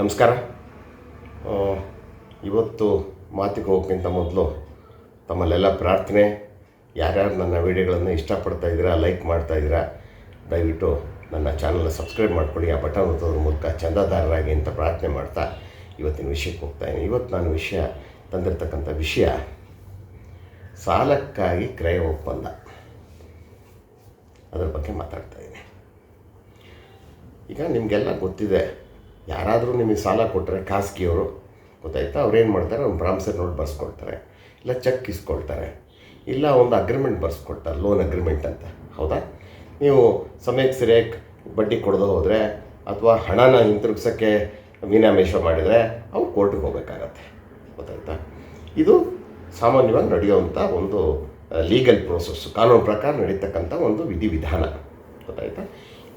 ನಮಸ್ಕಾರ. ಇವತ್ತು ಮಾತಿಗೆ ಹೋಗೋಕ್ಕಿಂತ ಮೊದಲು ತಮ್ಮಲ್ಲೆಲ್ಲ ಪ್ರಾರ್ಥನೆ, ಯಾರ್ಯಾರು ನನ್ನ ವಿಡಿಯೋಗಳನ್ನು ಇಷ್ಟಪಡ್ತಾ ಇದ್ದೀರಾ, ಲೈಕ್ ಮಾಡ್ತಾ ಇದ್ದೀರಾ, ದಯವಿಟ್ಟು ನನ್ನ ಚಾನಲ್ನ ಸಬ್ಸ್ಕ್ರೈಬ್ ಮಾಡ್ಕೊಳ್ಳಿ, ಆ ಬಟನ್ ಒತ್ತೋದ್ರ ಮೂಲಕ ಚಂದಾದಾರರಾಗಿ ಅಂತ ಪ್ರಾರ್ಥನೆ ಮಾಡ್ತಾ ಇವತ್ತಿನ ವಿಷಯಕ್ಕೆ ಹೋಗ್ತಾ ಇದ್ದೀನಿ. ಇವತ್ತು ನಾನು ವಿಷಯ ತಂದಿರತಕ್ಕಂಥ ವಿಷಯ, ಸಾಲಕ್ಕಾಗಿ ಕ್ರಯ ಒಪ್ಪಂದ. ಅದರ ಬಗ್ಗೆ ಮಾತಾಡ್ತಾ ಇದ್ದೀನಿ. ಈಗ ನಿಮಗೆಲ್ಲ ಗೊತ್ತಿದೆ ಯಾರಾದರೂ ನಿಮಗೆ ಸಾಲ ಕೊಟ್ಟರೆ ಖಾಸಗಿಯವರು, ಗೊತ್ತಾಯ್ತಾ? ಅವ್ರೇನು ಮಾಡ್ತಾರೆ? ಒಂದು ಪ್ರಾಮ್ಸರ್ ನೋಟ್ ಬರ್ಸ್ಕೊಳ್ತಾರೆ ಇಲ್ಲ ಚೆಕ್ ಇಸ್ಕೊಳ್ತಾರೆ. ಇಲ್ಲ ಒಂದು ಅಗ್ರಿಮೆಂಟ್ ಬರ್ಸ್ಕೊಡ್ತಾರೆ ಲೋನ್ ಅಗ್ರಿಮೆಂಟ್ ಅಂತ. ಹೌದಾ? ನೀವು ಸಮಯಕ್ಕೆ ಸರಿಯಾಗಿ ಬಡ್ಡಿ ಕೊಡದೆ ಹೋದರೆ ಅಥವಾ ಹಣನ ಹಿಂತಿರುಗಿಸೋಕ್ಕೆ ವಿನಾಮೇಶ ಮಾಡಿದರೆ ಅವು ಕೋರ್ಟಿಗೆ ಹೋಗಬೇಕಾಗತ್ತೆ. ಗೊತ್ತಾಯ್ತಾ? ಇದು ಸಾಮಾನ್ಯವಾಗಿ ನಡೆಯುವಂಥ ಒಂದು ಲೀಗಲ್ ಪ್ರೋಸೆಸ್ಸು ಕಾನೂನು ಪ್ರಕಾರ ನಡೀತಕ್ಕಂಥ ಒಂದು ವಿಧಿವಿಧಾನ. ಗೊತ್ತಾಯ್ತಾ?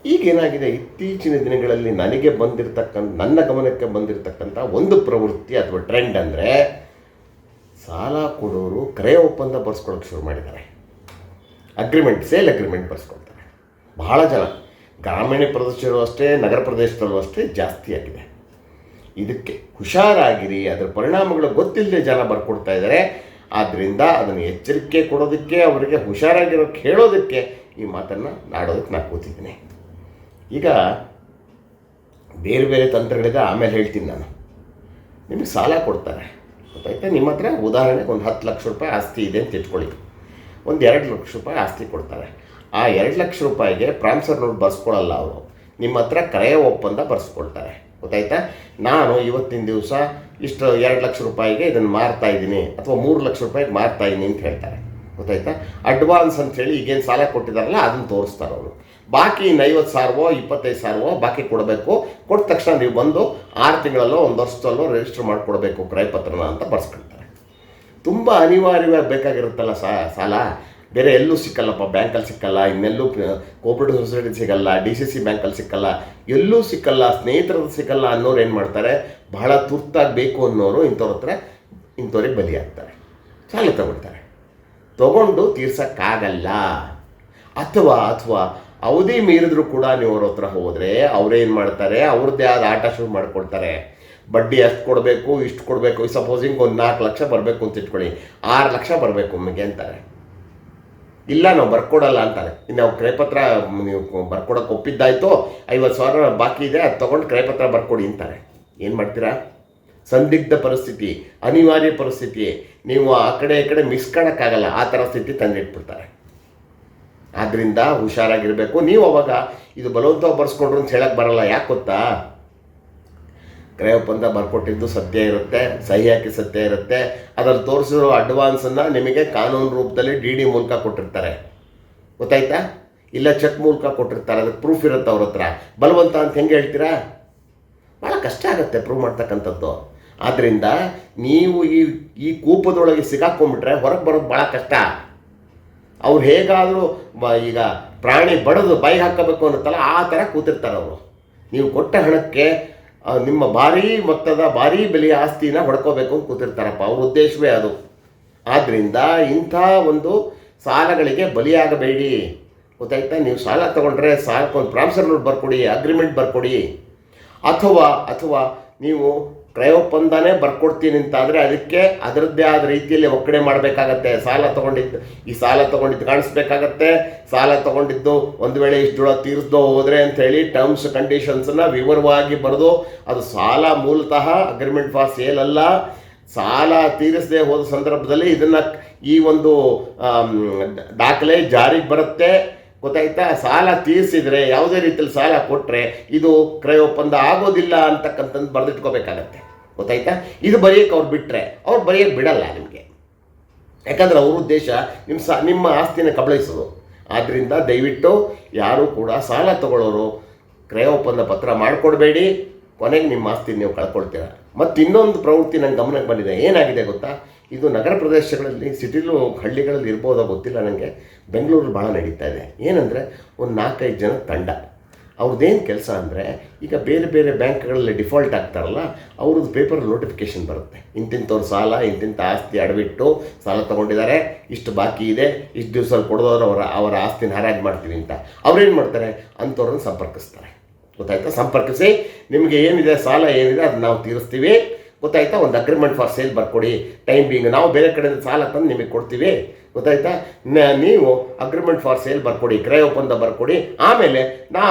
ಈಗೇನಾಗಿದೆ? ಇತ್ತೀಚಿನ ದಿನಗಳಲ್ಲಿ ನನಗೆ ಬಂದಿರತಕ್ಕಂಥ, ನನ್ನ ಗಮನಕ್ಕೆ ಬಂದಿರತಕ್ಕಂಥ ಒಂದು ಪ್ರವೃತ್ತಿ ಅಥವಾ ಟ್ರೆಂಡ್ ಅಂದರೆ ಸಾಲ ಕೊಡೋರು ಕ್ರಯ ಒಪ್ಪಂದ ಬರ್ಸ್ಕೊಳಕ್ಕೆ ಶುರು ಮಾಡಿದ್ದಾರೆ. ಅಗ್ರಿಮೆಂಟ್ ಸೇಲ್ ಅಗ್ರಿಮೆಂಟ್ ಬರ್ಸ್ಕೊಳ್ತಾರೆ. ಬಹಳ ಜನ. ಗ್ರಾಮೀಣ ಪ್ರದೇಶದಲ್ಲೂ ಅಷ್ಟೇ, ನಗರ ಪ್ರದೇಶದಲ್ಲೂ ಅಷ್ಟೇ ಜಾಸ್ತಿಯಾಗಿದೆ ಇದಕ್ಕೆ ಹುಷಾರಾಗಿರಿ, ಅದರ ಪರಿಣಾಮಗಳು ಗೊತ್ತಿಲ್ಲದೆ ಜನ ಬರ್ಕೊಡ್ತಾ ಇದ್ದಾರೆ. ಆದ್ದರಿಂದ ಅದನ್ನು ಎಚ್ಚರಿಕೆ ಕೊಡೋದಕ್ಕೆ, ಅವರಿಗೆ ಹುಷಾರಾಗಿರೋಕ್ಕೆ ಹೇಳೋದಕ್ಕೆ ಈ ಮಾತನ್ನು ನಾಡೋದಕ್ಕೆ ನಾನು ಕೂತಿದ್ದೀನಿ. ಈಗ ಬೇರೆ ಬೇರೆ ತಂತ್ರಗಳಿದೆ, ಆಮೇಲೆ ಹೇಳ್ತೀನಿ ನಾನು. ನಿಮಗೆ ಸಾಲ ಕೊಡ್ತಾರೆ. ಗೊತ್ತಾಯ್ತಾ? ನಿಮ್ಮ ಹತ್ರ ಉದಾಹರಣೆಗೆ ಒಂದು ಹತ್ತು ಲಕ್ಷ ರೂಪಾಯಿ ಆಸ್ತಿ ಇದೆ ಅಂತ ಇಟ್ಕೊಳ್ಳಿ. ಒಂದು ಎರಡು ಲಕ್ಷ ರೂಪಾಯಿ ಆಸ್ತಿ ಕೊಡ್ತಾರೆ. ಆ ಎರಡು ಲಕ್ಷ ರೂಪಾಯಿಗೆ ಪ್ರಾಮ್ಸರ್ ನೋಟ್ ಬರ್ಸ್ಕೊಳ್ಳಲ್ಲ ಅವರು. ನಿಮ್ಮ ಹತ್ರ ಕ್ರಯ ಒಪ್ಪಂದ ಬರ್ಸ್ಕೊಳ್ತಾರೆ. ಗೊತ್ತಾಯ್ತಾ? ನಾನು ಇವತ್ತಿನ ದಿವಸ ಇಷ್ಟು ಎರಡು ಲಕ್ಷ ರೂಪಾಯಿಗೆ ಇದನ್ನು ಮಾರ್ತಾ ಇದ್ದೀನಿ ಅಥವಾ ಮೂರು ಲಕ್ಷ ರೂಪಾಯಿಗೆ ಮಾರ್ತಾ ಇದ್ದೀನಿ ಅಂತ ಹೇಳ್ತಾರೆ. ಗೊತ್ತಾಯ್ತಾ? ಅಡ್ವಾನ್ಸ್ ಅಂತೇಳಿ ಈಗೇನು ಸಾಲ ಕೊಟ್ಟಿದ್ದಾರಲ್ಲ, ಅದನ್ನು ತೋರಿಸ್ತಾರೆ ಅವರು. ಬಾಕಿ ಇನ್ನು ಐವತ್ತು ಸಾವಿರವೋ ಇಪ್ಪತ್ತೈದು ಸಾವಿರವೋ ಬಾಕಿ ಕೊಡಬೇಕು. ಕೊಟ್ಟ ತಕ್ಷಣ ನೀವು ಬಂದು ಆರು ತಿಂಗಳಲ್ಲೋ, ಒಂದು ವರ್ಷದಲ್ಲೋ ರಿಜಿಸ್ಟರ್ ಮಾಡಿಕೊಡ್ಬೇಕು ಕ್ರಯಪತ್ರನ ಅಂತ ಬರ್ಸ್ಕೊಳ್ತಾರೆ. ತುಂಬ ಅನಿವಾರ್ಯವಾಗಿ ಬೇಕಾಗಿರುತ್ತಲ್ಲ ಸಾಲ? ಬೇರೆ ಎಲ್ಲೂ ಸಿಕ್ಕಲ್ಲಪ್ಪ, ಬ್ಯಾಂಕಲ್ಲಿ ಸಿಕ್ಕಲ್ಲ, ಇನ್ನೆಲ್ಲೂ ಕೋಪರೇಟಿವ್ ಸೊಸೈಟಿ ಸಿಗಲ್ಲ, ಡಿ ಸಿ ಸಿ ಬ್ಯಾಂಕಲ್ಲಿ ಸಿಕ್ಕಲ್ಲ, ಎಲ್ಲೂ ಸಿಕ್ಕಲ್ಲ ಸ್ನೇಹಿತರದ್ದು ಸಿಕ್ಕಲ್ಲ ಅನ್ನೋರು ಏನು ಮಾಡ್ತಾರೆ? ಬಹಳ ತುರ್ತಾಗಿ ಬೇಕು ಅನ್ನೋರು ಇಂಥವ್ರ ಹತ್ರ ಇಂಥವ್ರಿಗೆ ಬಲಿಯಾಗ್ತಾರೆ ಸಾಲ ತಗೊಳ್ತಾರೆ. ತಗೊಂಡು ತೀರ್ಸೋಕ್ಕಾಗಲ್ಲ. ಅಥವಾ ಅಥವಾ ಅವಧಿ ಮೀರಿದ್ರು ಕೂಡ ನೀವು ಅವ್ರ ಹತ್ರ ಹೋದರೆ ಅವ್ರೇನು ಮಾಡ್ತಾರೆ, ಅವ್ರದ್ದೇ ಆದ ಆಟ ಶುರು ಮಾಡ್ಕೊಡ್ತಾರೆ. ಬಡ್ಡಿ ಎಷ್ಟು ಕೊಡಬೇಕು, ಇಷ್ಟು ಕೊಡಬೇಕು ಸಪೋಸಿಂಗ್ ಒಂದು ನಾಲ್ಕು ಲಕ್ಷ ಬರಬೇಕು ಅಂತ ಇಟ್ಕೊಳ್ಳಿ. ಆರು ಲಕ್ಷ ಬರಬೇಕು ಒಮ್ಮೆಗೆ ಅಂತಾರೆ. ಇಲ್ಲ, ನಾವು ಬರ್ಕೊಡಲ್ಲ ಅಂತಾರೆ. ಇನ್ನು ನಾವು ಕ್ರಯಪತ್ರ ನೀವು ಬರ್ಕೊಡೋಕೆ ಒಪ್ಪಿದ್ದಾಯ್ತು, ಐವತ್ತು ಸಾವಿರ ಬಾಕಿ ಇದೆ, ಅದು ತೊಗೊಂಡು ಕ್ರಯಪತ್ರ ಬರ್ಕೊಡಿ ಅಂತಾರೆ. ಏನು ಮಾಡ್ತೀರಾ? ಸಂದಿಗ್ಧ ಪರಿಸ್ಥಿತಿ, ಅನಿವಾರ್ಯ ಪರಿಸ್ಥಿತಿ. ನೀವು ಆ ಕಡೆ ಈ ಕಡೆ ಮಿಸ್ಕೊಳಕ್ಕಾಗಲ್ಲ ಆ ಥರ ಸ್ಥಿತಿ ತಂದಿಟ್ಬಿಡ್ತಾರೆ. ಆದ್ದರಿಂದ ಹುಷಾರಾಗಿರಬೇಕು. ನೀವು ಅವಾಗ ಇದು ಬಲವಂತ ಬರ್ಸ್ಕೊಂಡ್ರು ಅಂತ ಹೇಳಕ್ಕೆ ಬರಲ್ಲ. ಯಾಕೆ ಗೊತ್ತಾ? ಕ್ರಯ ಒಪ್ಪಂದ ಬರ್ಕೊಟ್ಟಿದ್ದು ಸತ್ಯ ಇರುತ್ತೆ, ಸಹಿ ಹಾಕಿ ಸತ್ಯ ಇರುತ್ತೆ. ಅದರಲ್ಲಿ ತೋರಿಸಿರೋ ಅಡ್ವಾನ್ಸನ್ನು ನಿಮಗೆ ಕಾನೂನು ರೂಪದಲ್ಲಿ ಡಿ ಡಿ ಮೂಲಕ ಕೊಟ್ಟಿರ್ತಾರೆ. ಗೊತ್ತಾಯ್ತಾ? ಇಲ್ಲ ಚೆಕ್ ಮೂಲಕ ಕೊಟ್ಟಿರ್ತಾರೆ. ಅದಕ್ಕೆ ಪ್ರೂಫ್ ಇರುತ್ತೆ ಅವ್ರ ಹತ್ರ. ಬಲವಂತ ಅಂತ ಹೆಂಗೆ ಹೇಳ್ತೀರಾ? ಭಾಳ ಕಷ್ಟ ಆಗುತ್ತೆ ಪ್ರೂವ್ ಮಾಡ್ತಕ್ಕಂಥದ್ದು. ಆದ್ದರಿಂದ ನೀವು ಈ ಈ ಕೂಪದೊಳಗೆ ಸಿಗಾಕೊಂಡ್ಬಿಟ್ರೆ ಹೊರಗೆ ಬರೋದು ಭಾಳ ಕಷ್ಟ. ಅವ್ರು ಹೇಗಾದರೂ ಈಗ ಪ್ರಾಣಿ ಬಡದು ಬಾಯಿ ಹಾಕಬೇಕು ಅನ್ನುತ್ತಲ್ಲ, ಆ ಥರ ಕೂತಿರ್ತಾರೆ ಅವರು. ನೀವು ಕೊಟ್ಟ ಹಣಕ್ಕೆ ನಿಮ್ಮ ಭಾರೀ ಮೊತ್ತದ, ಭಾರೀ ಬೆಲೆಯ ಆಸ್ತಿನ ಹೊಡ್ಕೋಬೇಕು ಅಂತ ಕೂತಿರ್ತಾರಪ್ಪ. ಅವ್ರ ಉದ್ದೇಶವೇ ಅದು. ಆದ್ದರಿಂದ ಇಂಥ ಒಂದು ಸಾಲಗಳಿಗೆ ಬಲಿಯಾಗಬೇಡಿ. ಗೊತ್ತಾಯ್ತಾ? ನೀವು ಸಾಲ ತಗೊಂಡ್ರೆ ಸಾಲಕ್ಕೊಂದು ಪ್ರಾಮಿಸರ್ ನೋಟ್ ಬರ್ಕೊಡಿ ಅಗ್ರಿಮೆಂಟ್ ಬರ್ಕೊಡಿ. ಅಥವಾ ಅಥವಾ ನೀವು ಕ್ರಯ ಒಪ್ಪಂದನೇ ಬರ್ಕೊಡ್ತೀನಿ ಅಂತಾದರೆ ಅದಕ್ಕೆ ಅದರದ್ದೇ ಆದ ರೀತಿಯಲ್ಲಿ ಒಕ್ಕಣೆ ಮಾಡಬೇಕಾಗತ್ತೆ. ಸಾಲ ತೊಗೊಂಡಿದ್ದು, ಈ ಸಾಲ ತೊಗೊಂಡಿದ್ದು ಕಾಣಿಸ್ಬೇಕಾಗತ್ತೆ. ಸಾಲ ತಗೊಂಡಿದ್ದು ಒಂದು ವೇಳೆ ಇಷ್ಟು ತೀರಿಸ್ದೋ ಹೋದರೆ ಅಂಥೇಳಿ ಟರ್ಮ್ಸ್ ಕಂಡೀಷನ್ಸನ್ನು ವಿವರವಾಗಿ ಬರೆದು ಅದು ಸಾಲ ಮೂಲತಃ ಅಗ್ರಿಮೆಂಟ್ ಫಾರ್ ಸೇಲ್ ಅಲ್ಲ. ಸಾಲ ತೀರಿಸದೆ ಹೋದ ಸಂದರ್ಭದಲ್ಲಿ ಇದನ್ನು ಈ ಒಂದು ದಾಖಲೆ ಜಾರಿಗೆ ಬರುತ್ತೆ. ಗೊತ್ತಾಯ್ತಾ? ಸಾಲ ತೀರಿಸಿದ್ರೆ ಯಾವುದೇ ರೀತಿಯಲ್ಲಿ ಸಾಲ ಕೊಟ್ಟರೆ ಇದು ಕ್ರಯ ಒಪ್ಪಂದ ಆಗೋದಿಲ್ಲ ಅಂತಕ್ಕಂಥದ್ದು ಬರೆದಿಟ್ಕೋಬೇಕಾಗತ್ತೆ. ಗೊತ್ತಾಯ್ತಾ? ಇದು ಬರೆಯೋಕ್ಕೆ ಅವ್ರು ಬಿಟ್ಟರೆ ಅವ್ರು ಬರೆಯೋಕ್ಕೆ ಬಿಡಲ್ಲ ನಿಮಗೆ. ಯಾಕಂದ್ರೆ ಅವ್ರ ಉದ್ದೇಶ ನಿಮ್ಮ ಸಾ, ನಿಮ್ಮ ಆಸ್ತಿನ ಕಬಳಿಸೋದು. ಆದ್ದರಿಂದ ದಯವಿಟ್ಟು ಯಾರೂ ಕೂಡ ಸಾಲ ತಗೊಳ್ಳೋರು ಕ್ರಯ ಒಪ್ಪಂದ ಪತ್ರ ಮಾಡಿಕೊಡ್ಬೇಡಿ. ಕೊನೆಗೆ ನಿಮ್ಮ ಆಸ್ತಿ ನೀವು ಕಳ್ಕೊಳ್ತೀರ. ಮತ್ತು ಇನ್ನೊಂದು ಪ್ರವೃತ್ತಿ ನನ್ನ ಗಮನಕ್ಕೆ ಬಂದಿದೆ. ಏನಾಗಿದೆ ಗೊತ್ತಾ? ಇದು ನಗರ ಪ್ರದೇಶಗಳಲ್ಲಿ, ಸಿಟಿಲೂ, ಹಳ್ಳಿಗಳಲ್ಲಿ ಇರ್ಬೋದೋ ಗೊತ್ತಿಲ್ಲ ನನಗೆ ಬೆಂಗಳೂರು ಭಾಳ ನಡೀತಾ ಇದೆ. ಏನಂದರೆ ಒಂದು ನಾಲ್ಕೈದು ಜನ ತಂಡ. ಅವ್ರದ್ದೇನು ಕೆಲಸ ಅಂದರೆ, ಈಗ ಬೇರೆ ಬೇರೆ ಬ್ಯಾಂಕ್ಗಳಲ್ಲಿ ಡಿಫಾಲ್ಟ್ ಆಗ್ತಾರಲ್ಲ, ಅವ್ರದ್ದು ಪೇಪರ್ ನೋಟಿಫಿಕೇಶನ್ ಬರುತ್ತೆ. ಇಂತಿಂಥವ್ರ ಸಾಲ, ಇಂತಿಂಥ ಆಸ್ತಿ ಅಡವಿಟ್ಟು ಸಾಲ ತೊಗೊಂಡಿದ್ದಾರೆ, ಇಷ್ಟು ಬಾಕಿ ಇದೆ, ಇಷ್ಟು ದಿವಸದಲ್ಲಿ ಕೊಡೋದವ್ರು ಅವರ ಅವರ ಆಸ್ತಿನ ಹರಾಜು ಮಾಡ್ತೀವಿ ಅಂತ. ಅವ್ರೇನು ಮಾಡ್ತಾರೆ? ಅಂಥವ್ರನ್ನ ಸಂಪರ್ಕಿಸ್ತಾರೆ. ಗೊತ್ತಾಯ್ತಾ? ಸಂಪರ್ಕಿಸಿ, ನಿಮಗೆ ಏನಿದೆ, ಸಾಲ ಏನಿದೆ ಅದು ನಾವು ತೀರಿಸ್ತೀವಿ. ಗೊತ್ತಾಯ್ತಾ? ಒಂದು ಅಗ್ರಿಮೆಂಟ್ ಫಾರ್ ಸೇಲ್ ಬರ್ಕೊಡಿ. ಟೈಮ್ ಬೀಂಗ್ ನಾವು ಬೇರೆ ಕಡೆಯಿಂದ ಸಾಲ ತಂದು ನಿಮಗೆ ಕೊಡ್ತೀವಿ. ಗೊತ್ತಾಯ್ತಾ? ನೀವು ಅಗ್ರಿಮೆಂಟ್ ಫಾರ್ ಸೇಲ್ ಬರ್ಕೊಡಿ, ಕ್ರಯ ಒಪ್ಪಂದ ಬರ್ಕೊಡಿ. ಆಮೇಲೆ ನಾ,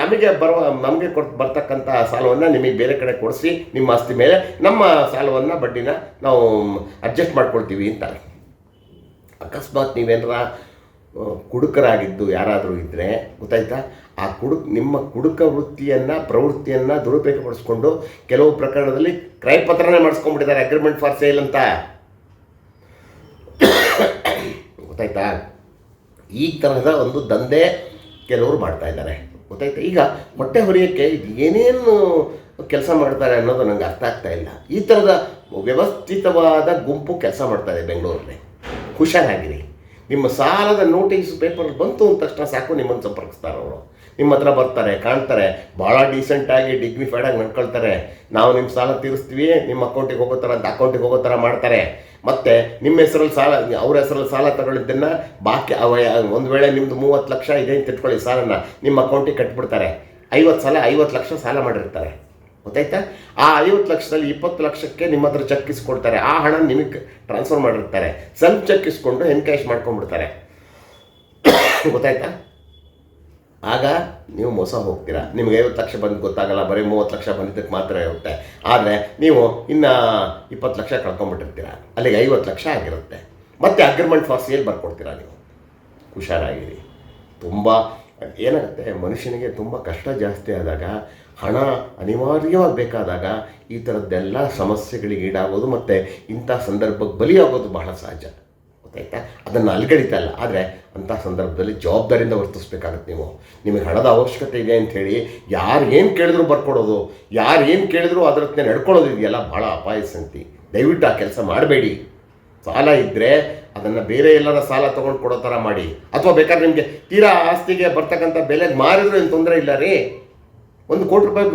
ನಮಗೆ ಬರುವ, ನಮಗೆ ಕೊಟ್ಟು ಬರ್ತಕ್ಕಂಥ ಸಾಲವನ್ನು ನಿಮಗೆ ಬೇರೆ ಕಡೆ ಕೊಡಿಸಿ, ನಿಮ್ಮ ಆಸ್ತಿ ಮೇಲೆ ನಮ್ಮ ಸಾಲವನ್ನು ಬಡ್ಡಿನ ನಾವು ಅಡ್ಜಸ್ಟ್ ಮಾಡ್ಕೊಳ್ತೀವಿ ಅಂತಾರೆ ಅಕಸ್ಮಾತ್ ನೀವೇನಾರ ಕುಡುಕರಾಗಿದ್ದು ಯಾರಾದರೂ ಇದ್ದರೆ ಗೊತ್ತಾಯ್ತಾ? ಆ ಕುಡುಕ್, ನಿಮ್ಮ ಕುಡುಕ ವೃತ್ತಿಯನ್ನು, ಪ್ರವೃತ್ತಿಯನ್ನು ದುರುಪಯೋಗಪಡಿಸ್ಕೊಂಡು ಕೆಲವು ಪ್ರಕರಣದಲ್ಲಿ ಕ್ರಯಪತ್ರನೇ ಮಾಡಿಸ್ಕೊಂಡ್ಬಿಟ್ಟಿದ್ದಾರೆ ಅಗ್ರಿಮೆಂಟ್ ಫಾರ್ ಸೇಲ್ ಅಂತ. ಗೊತ್ತಾಯ್ತಾ? ಈ ತರಹದ ಒಂದು ದಂಧೆ ಕೆಲವರು ಮಾಡ್ತಾ ಇದ್ದಾರೆ. ಗೊತ್ತಾಯ್ತಾ? ಈಗ ಮೊಟ್ಟೆ ಹೊರೆಯೋಕ್ಕೆ ಏನೇನು ಕೆಲಸ ಮಾಡ್ತಾರೆ ಅನ್ನೋದು ನನಗೆ ಅರ್ಥ ಆಗ್ತಾ ಇಲ್ಲ. ಈ ಥರದ ವ್ಯವಸ್ಥಿತವಾದ ಗುಂಪು ಕೆಲಸ ಮಾಡ್ತಾ ಇದೆ ಬೆಂಗಳೂರಲ್ಲಿ. ಹುಷಾರಾಗಿರಿ. ನಿಮ್ಮ ಸಾಲದ ನೋಟಿಸ್ ಪೇಪರ್ ಬಂತು ಅಂತ ತಕ್ಷಣ ಸಾಕು, ನಿಮ್ಮನ್ನು ಸಂಪರ್ಕಿಸ್ತಾರೆ ಅವರು. ನಿಮ್ಮ ಹತ್ರ ಬರ್ತಾರೆ, ಕಾಣ್ತಾರೆ ಭಾಳ ಡೀಸೆಂಟಾಗಿ ಡಿಗ್ನಿಫೈಡ್ ಆಗಿ ನಡ್ಕೊಳ್ತಾರೆ. ನಾವು ನಿಮ್ಮ ಸಾಲ ತೀರಿಸ್ತೀವಿ, ನಿಮ್ಮ ಅಕೌಂಟಿಗೆ ಹೋಗೋ ಥರ ಅಂತ ಅಕೌಂಟಿಗೆ ಹೋಗೋ ಥರ ಮಾಡ್ತಾರೆ. ಮತ್ತು ನಿಮ್ಮ ಹೆಸರಲ್ಲಿ ಸಾಲ, ಅವ್ರ ಹೆಸರಲ್ಲಿ ಸಾಲ ತಗೊಳ್ಳಿದ್ದನ್ನು ಬಾಕಿ ಒಂದು ವೇಳೆ ನಿಮ್ಮದು ಮೂವತ್ತು ಲಕ್ಷ ಇದೆ ಅಂತ ಇಟ್ಕೊಳ್ಳಿ ಸಾಲನ ನಿಮ್ಮ ಅಕೌಂಟಿಗೆ ಕಟ್ಬಿಡ್ತಾರೆ. ಐವತ್ತು ಸಲ ಐವತ್ತು ಲಕ್ಷ ಸಾಲ ಮಾಡಿರ್ತಾರೆ. ಗೊತ್ತಾಯ್ತಾ? ಆ ಐವತ್ತು ಲಕ್ಷದಲ್ಲಿ ಇಪ್ಪತ್ತು ಲಕ್ಷಕ್ಕೆ ನಿಮ್ಮ ಹತ್ರ ಚೆಕ್ ಇಸ್ಕೊಡ್ತಾರೆ. ಆ ಹಣ ನಿಮಗೆ ಟ್ರಾನ್ಸ್ಫರ್ ಮಾಡಿರ್ತಾರೆ. ಸ್ವಲ್ಪ ಚೆಕ್ ಇಸ್ಕೊಂಡು ಎನ್ಕ್ಯಾಶ್ ಮಾಡ್ಕೊಂಡ್ಬಿಡ್ತಾರೆ. ಗೊತ್ತಾಯ್ತಾ? ಆಗ ನೀವು ಮೋಸ ಹೋಗ್ತೀರಾ? ನಿಮ್ಗೆ ಐವತ್ತು ಲಕ್ಷ ಬಂದು ಗೊತ್ತಾಗಲ್ಲ, ಬರೀ ಮೂವತ್ತು ಲಕ್ಷ ಬಂದಿದ್ದಕ್ಕೆ ಮಾತ್ರ ಇರುತ್ತೆ. ಆದರೆ ನೀವು ಇನ್ನು ಇಪ್ಪತ್ತು ಲಕ್ಷ ಕಳ್ಕೊಂಬಿಟ್ಟಿರ್ತೀರ ಅಲ್ಲಿಗೆ ಐವತ್ತು ಲಕ್ಷ ಆಗಿರುತ್ತೆ. ಮತ್ತೆ ಅಗ್ರಿಮೆಂಟ್ ಫಾರ್ ಸೇಲ್ ಬರ್ಕೊಡ್ತೀರಾ ನೀವು? ಹುಷಾರಾಗಿರಿ. ತುಂಬ ಏನಾಗುತ್ತೆ? ಮನುಷ್ಯನಿಗೆ ತುಂಬ ಕಷ್ಟ ಜಾಸ್ತಿ ಆದಾಗ ಹಣ ಅನಿವಾರ್ಯವಾಗಿ ಬೇಕಾದಾಗ ಈ ಥರದ್ದೆಲ್ಲ ಸಮಸ್ಯೆಗಳಿಗೆ ಈಡಾಗೋದು ಮತ್ತು ಇಂಥ ಸಂದರ್ಭಕ್ಕೆ ಬಲಿಯಾಗೋದು ಬಹಳ ಸಹಜ. ಗೊತ್ತಾಯ್ತಾ? ಅದನ್ನು ಅಲ್ಗಡಿತಾ ಇಲ್ಲ ಆದರೆ ಅಂಥ ಸಂದರ್ಭದಲ್ಲಿ ಜವಾಬ್ದಾರಿಯಿಂದ ವರ್ತಿಸ್ಬೇಕಾಗತ್ತೆ ನೀವು. ನಿಮಗೆ ಹಣದ ಅವಶ್ಯಕತೆ ಇದೆ ಅಂಥೇಳಿ ಯಾರು ಏನು ಕೇಳಿದ್ರು ಬರ್ಕೊಡೋದು, ಯಾರು ಏನು ಕೇಳಿದ್ರು ಅದರತ್ತೆ ನಡ್ಕೊಳ್ಳೋದು ಇದೆಯಲ್ಲ ಭಾಳ ಅಪಾಯ ಸಂತಿ ದಯವಿಟ್ಟು ಆ ಕೆಲಸ ಮಾಡಬೇಡಿ. ಸಾಲ ಇದ್ದರೆ ಅದನ್ನು ಬೇರೆ ಎಲ್ಲರ ಸಾಲ ತೊಗೊಂಡು ಕೊಡೋ ಥರ ಮಾಡಿ. ಅಥವಾ ಬೇಕಾದ್ರೆ ನಿಮಗೆ ತೀರಾ ಆಸ್ತಿಗೆ ಬರ್ತಕ್ಕಂಥ ಬೆಲೆಗೆ ಮಾರಿದ್ರೂ ಏನು ತೊಂದರೆ ಇಲ್ಲ ರೀ? ಒಂದು ಕೋಟಿ ರೂಪಾಯಿ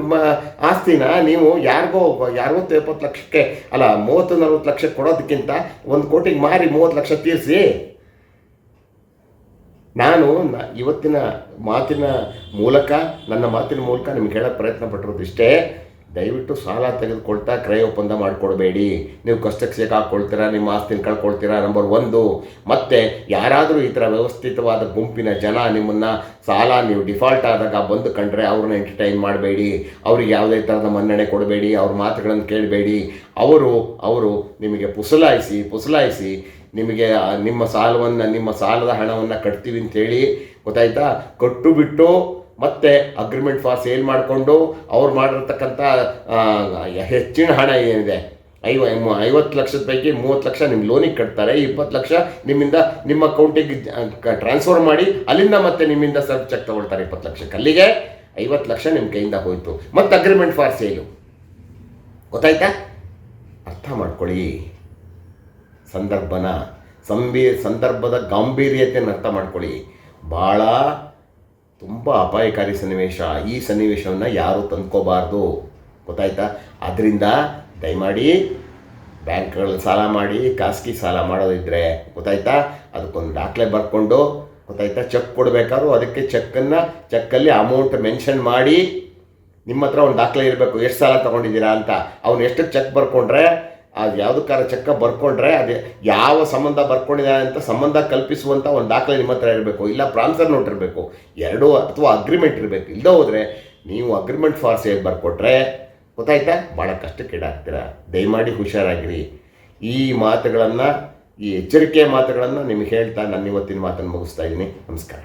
ಆಸ್ತಿನ ನೀವು ಯಾರಿಗೋ ಯಾರಿಗೋ ಎಪ್ಪತ್ತು ಲಕ್ಷಕ್ಕೆ, ಅಲ್ಲ, ಮೂವತ್ತು, ನಲ್ವತ್ತು ಲಕ್ಷಕ್ಕೆ ಕೊಡೋದಕ್ಕಿಂತ ಒಂದು ಕೋಟಿಗೆ ಮಾರಿ ಮೂವತ್ತು ಲಕ್ಷ ತೀರಿಸಿ. ನಾನು ಇವತ್ತಿನ ಮಾತಿನ ಮೂಲಕ, ನನ್ನ ಮಾತಿನ ಮೂಲಕ ನಿಮ್ಗೆ ಹೇಳೋಕ್ಕೆ ಪ್ರಯತ್ನ ಪಟ್ಟಿರೋದು ಇಷ್ಟೇ. ದಯವಿಟ್ಟು ಸಾಲ ತೆಗೆದುಕೊಳ್ತಾ ಕ್ರಯ ಒಪ್ಪಂದ ಮಾಡಿಕೊಡಬೇಡಿ. ನೀವು ಕಷ್ಟಕ್ಕೆ ಸೇಕಾಕೊಳ್ತೀರಾ ನಿಮ್ಮ ಆಸ್ತಿನ ಕಳ್ಕೊಳ್ತೀರಾ ನಂಬರ್ ಒಂದು. ಮತ್ತು ಯಾರಾದರೂ ಈ ಥರ ವ್ಯವಸ್ಥಿತವಾದ ಗುಂಪಿನ ಜನ ನಿಮ್ಮನ್ನು ಸಾಲ ನೀವು ಡಿಫಾಲ್ಟ್ ಆದಾಗ ಬಂದು ಕಂಡ್ರೆ ಅವ್ರನ್ನ ಎಂಟರ್ಟೈನ್ ಮಾಡಬೇಡಿ. ಅವ್ರಿಗೆ ಯಾವುದೇ ಥರದ ಮನ್ನಣೆ ಕೊಡಬೇಡಿ, ಅವ್ರ ಮಾತುಗಳನ್ನು ಕೇಳಬೇಡಿ. ಅವರು ಅವರು ನಿಮಗೆ ಪುಸಲಾಯಿಸಿ ಪುಸಲಾಯಿಸಿ ನಿಮಗೆ ನಿಮ್ಮ ಸಾಲವನ್ನು, ನಿಮ್ಮ ಸಾಲದ ಹಣವನ್ನು ಕಟ್ತೀವಿ ಅಂತೇಳಿ ಗೊತ್ತಾಯ್ತಾ? ಕೊಟ್ಟು ಬಿಟ್ಟು ಮತ್ತೆ ಅಗ್ರಿಮೆಂಟ್ ಫಾರ್ ಸೇಲ್ ಮಾಡಿಕೊಂಡು ಅವ್ರು ಮಾಡಿರ್ತಕ್ಕಂಥ ಹೆಚ್ಚಿನ ಹಣ ಏನಿದೆ? ಐವ ಐವತ್ತು ಲಕ್ಷದ ಪೈಕಿ ಮೂವತ್ತು ಲಕ್ಷ ನಿಮ್ಮ ಲೋನಿಗೆ ಕಟ್ತಾರೆ, ಇಪ್ಪತ್ತು ಲಕ್ಷ ನಿಮ್ಮಿಂದ ನಿಮ್ಮ ಅಕೌಂಟಿಗೆ ಟ್ರಾನ್ಸ್ಫರ್ ಮಾಡಿ ಅಲ್ಲಿಂದ ಮತ್ತೆ ನಿಮ್ಮಿಂದ ಸರ್ ಚೆಕ್ ತಗೊಳ್ತಾರೆ ಇಪ್ಪತ್ತು ಲಕ್ಷಕ್ಕೆ. ಅಲ್ಲಿಗೆ ಐವತ್ತು ಲಕ್ಷ ನಿಮ್ಮ ಕೈಯಿಂದ ಹೋಯಿತು. ಮತ್ತು ಅಗ್ರಿಮೆಂಟ್ ಫಾರ್ ಸೇಲು ಗೊತ್ತಾಯ್ತಾ? ಅರ್ಥ ಮಾಡ್ಕೊಳ್ಳಿ. ಸಂದರ್ಭನ, ಸಂಬಿ, ಸಂದರ್ಭದ ಗಾಂಭೀರ್ಯತೆಯನ್ನು ಅರ್ಥ ಮಾಡ್ಕೊಳ್ಳಿ. ಭಾಳ ತುಂಬ ಅಪಾಯಕಾರಿ ಸನ್ನಿವೇಶ. ಈ ಸನ್ನಿವೇಶವನ್ನು ಯಾರೂ ತಂದ್ಕೋಬಾರ್ದು. ಗೊತ್ತಾಯ್ತಾ? ಅದರಿಂದ ದಯಮಾಡಿ ಬ್ಯಾಂಕ್ಗಳಲ್ಲಿ ಸಾಲ ಮಾಡಿ, ಖಾಸಗಿ ಸಾಲ ಮಾಡೋದಿದ್ರೆ ಗೊತ್ತಾಯ್ತಾ? ಅದಕ್ಕೊಂದು ದಾಖಲೆ ಬರ್ಕೊಂಡು, ಗೊತ್ತಾಯ್ತಾ? ಚೆಕ್ ಕೊಡಬೇಕಾದ್ರೂ ಅದಕ್ಕೆ ಚೆಕ್ಕನ್ನು, ಚೆಕ್ಕಲ್ಲಿ ಅಮೌಂಟ್ ಮೆನ್ಷನ್ ಮಾಡಿ ನಿಮ್ಮ ಹತ್ರ ಒಂದು ದಾಖಲೆ ಇರಬೇಕು. ಎಷ್ಟು ಸಾಲ ತೊಗೊಂಡಿದ್ದೀರಾ ಅಂತ. ಅವ್ನು ಎಷ್ಟು ಚೆಕ್ ಬರ್ಕೊಂಡ್ರೆ ಅದು ಯಾವುದಕ್ಕಾರ ಚೆಕ್ಕ ಬರ್ಕೊಂಡ್ರೆ ಅದೇ ಯಾವ ಸಂಬಂಧ ಬರ್ಕೊಂಡಿದ್ದಾರೆ ಅಂತ ಸಂಬಂಧ ಕಲ್ಪಿಸುವಂಥ ಒಂದು ದಾಖಲೆ ನಿಮ್ಮ ಹತ್ರ ಇರಬೇಕು. ಇಲ್ಲ ಪ್ರಾನ್ಸರ್ ನೋಟ್ ಇರಬೇಕು. ಎರಡು ಅಥವಾ ಅಗ್ರಿಮೆಂಟ್ ಇರಬೇಕು. ಇಲ್ಲದೆ ಹೋದರೆ ನೀವು ಅಗ್ರಿಮೆಂಟ್ ಫಾರ್ ಸೇಲ್ ಬರ್ಕೊಟ್ರೆ ಗೊತ್ತಾಯ್ತಾ? ಭಾಳ ಕಷ್ಟಕ್ಕೀಡಾಗ್ತೀರ. ದಯಮಾಡಿ ಹುಷಾರಾಗಿರಿ. ಈ ಮಾತುಗಳನ್ನು, ಈ ಎಚ್ಚರಿಕೆಯ ಮಾತುಗಳನ್ನು ನಿಮಗೆ ಹೇಳ್ತಾ ನಾನು ಇವತ್ತಿನ ಮಾತನ್ನು ಮುಗಿಸ್ತಾ ಇದ್ದೀನಿ. ನಮಸ್ಕಾರ.